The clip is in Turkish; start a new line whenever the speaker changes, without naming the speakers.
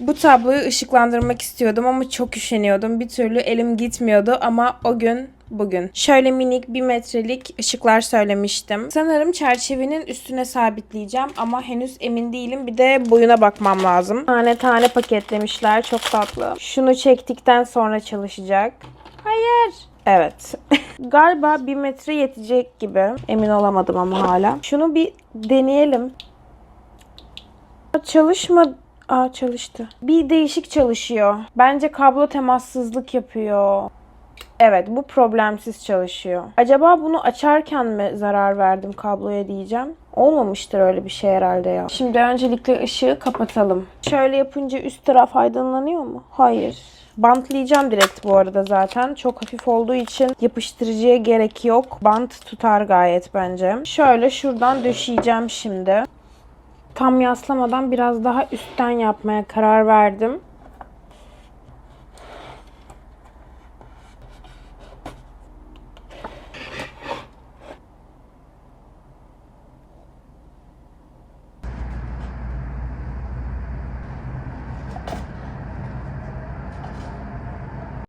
Bu tabloyu ışıklandırmak istiyordum ama çok üşeniyordum. Bir türlü elim gitmiyordu ama o gün bugün. Şöyle minik bir metrelik ışıklar söylemiştim. Sanırım çerçevenin üstüne sabitleyeceğim ama henüz emin değilim. Bir de boyuna bakmam lazım. Tane tane paketlemişler. Çok tatlı. Şunu çektikten sonra çalışacak. Hayır. Evet. Galiba bir metre yetecek gibi. Emin olamadım ama hala. Şunu bir deneyelim. Çalışma... Aa çalıştı. Bir değişik çalışıyor. Bence kablo temassızlık yapıyor. Evet bu problemsiz çalışıyor. Acaba bunu açarken mi zarar verdim kabloya diyeceğim. Olmamıştır öyle bir şey herhalde ya. Şimdi öncelikle ışığı kapatalım. Şöyle yapınca üst taraf aydınlanıyor mu? Hayır. Bantlayacağım direkt bu arada zaten. Çok hafif olduğu için yapıştırıcıya gerek yok. Bant tutar gayet bence. Şöyle şuradan döşeyeceğim şimdi. Tam yaslamadan biraz daha üstten yapmaya karar verdim.